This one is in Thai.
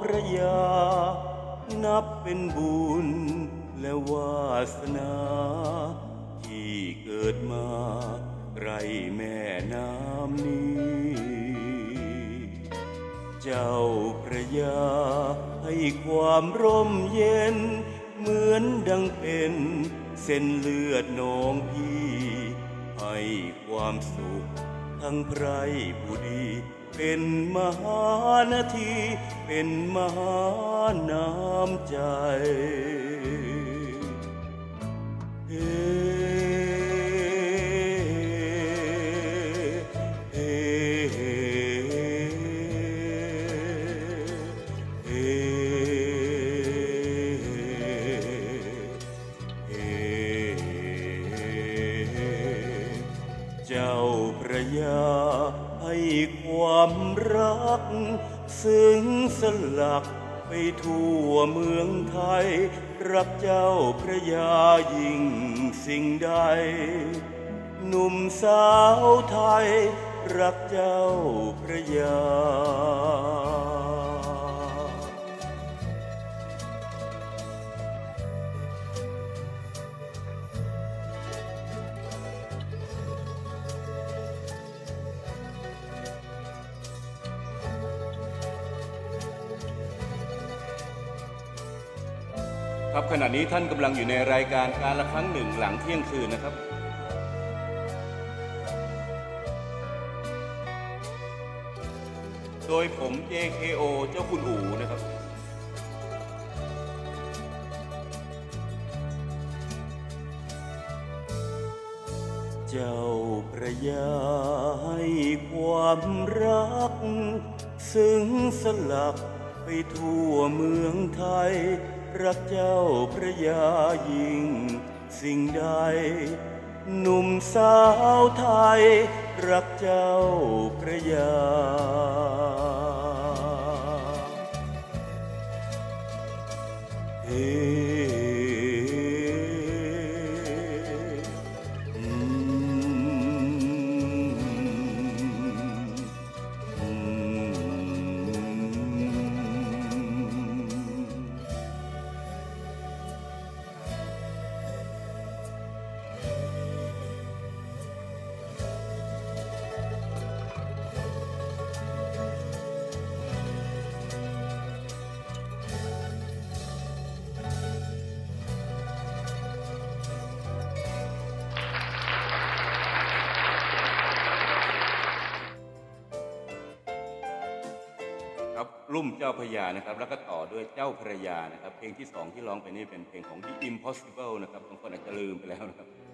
พระยา นับเป็นบุญและวาสนา ที่เกิดมาไรแม่น้ำนี้ เจ้าพระยา ให้ความร่มเย็น เหมือนดังเป็นเส้นเลือดนองพี่ ให้ความสุขทั้งไพรผู้ดี เป็นมหานาที เป็นมหาน้ำใจเฮ้เฮเฮเฮเจ้าพระยา ให้ความรัก ซึ่งสลักไปทั่วเมืองไทย รักเจ้าพระยายิ่งสิ่งใด หนุ่มสาวไทย รักเจ้าพระยา ครับขณะนี้ท่านกำลังอยู่ในรายการการละครั้งหนึ่งหลังเที่ยงคืนนะครับ โดยผม JKO เจ้าคุณอูนะครับ เจ้าพระยาให้ความรัก ซึ่งสลักไปทั่วเมืองไทย รักเจ้าพระยายิ่ง สิ่งใด หนุ่มสาวไทย รักเจ้าพระยาเฮ้ ครับรุ่มเจ้าพระยานะครับ แล้วก็ต่อด้วยเจ้าพระยานะครับ เพลงที่สองที่ร้องไปนี่เป็นเพลงของ The Impossible นะครับบางคนอาจจะลืมไปแล้วนะครับ